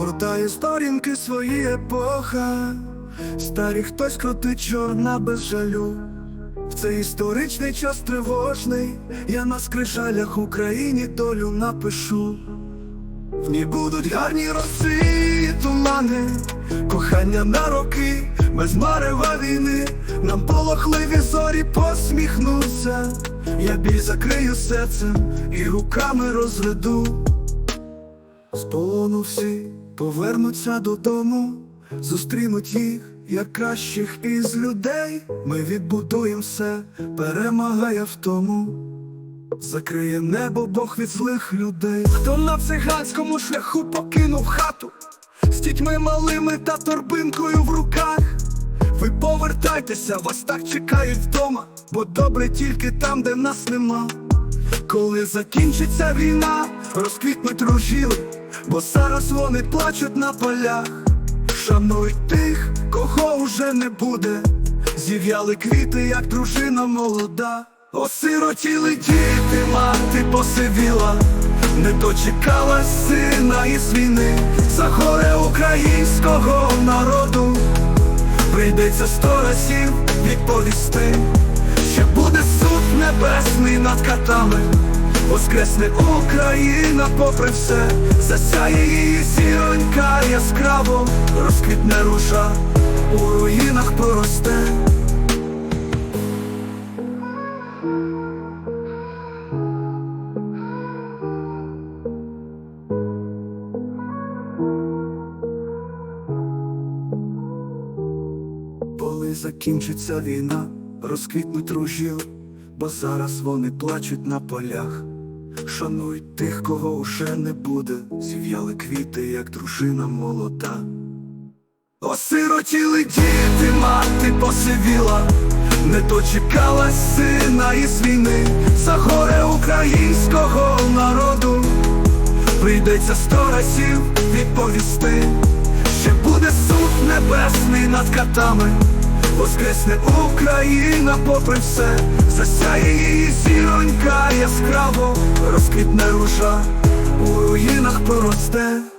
гортає сторінки свої епоха, старі хтось крутить чорна без жалю. В цей історичний час тривожний, я на скрижалях Україні долю напишу. В ній будуть гарні роси тумани, кохання на роки, без марева війни, нам полохливі зорі посміхнуться, я біль закрию серцем і руками розведу. З полону всі повернуться додому, зустрінуть їх, як кращих із людей. Ми відбудуємо все, перемагає в тому. Закриє небо Бог від злих людей. Хто на циганському шляху покинув хату з дітьми малими та торбинкою в руках. Ви повертайтеся, вас так чекають вдома, бо добре тільки там, де нас нема. Коли закінчиться війна, розквітнуть ружіли, бо зараз вони плачуть на полях. Шануй тих, кого уже не буде. Зів'яли квіти, як дружина молода. Осиротіли діти, мати посивіла, не дочекалась сина із війни, за горе українського народу. Прийдеться сто разів відповісти, ще буде небесний над катами, воскресне Україна попри все, засяє її зіронька яскраво, розквітне руша, у руїнах проросте. Коли закінчиться війна, розквітнуть ружіл, бо зараз вони плачуть на полях. Шануй тих, кого уже не буде, зів'яли квіти, як дружина молода. Осиротіли діти, мати посивіла, не дочекалась сина із війни, за горе українського народу. Прийдеться сто разів відповісти, ще буде суд небесний над катами, воскресне Україна попри все, засяє її зіронька яскраво, розквітне руша, у руїнах проросте.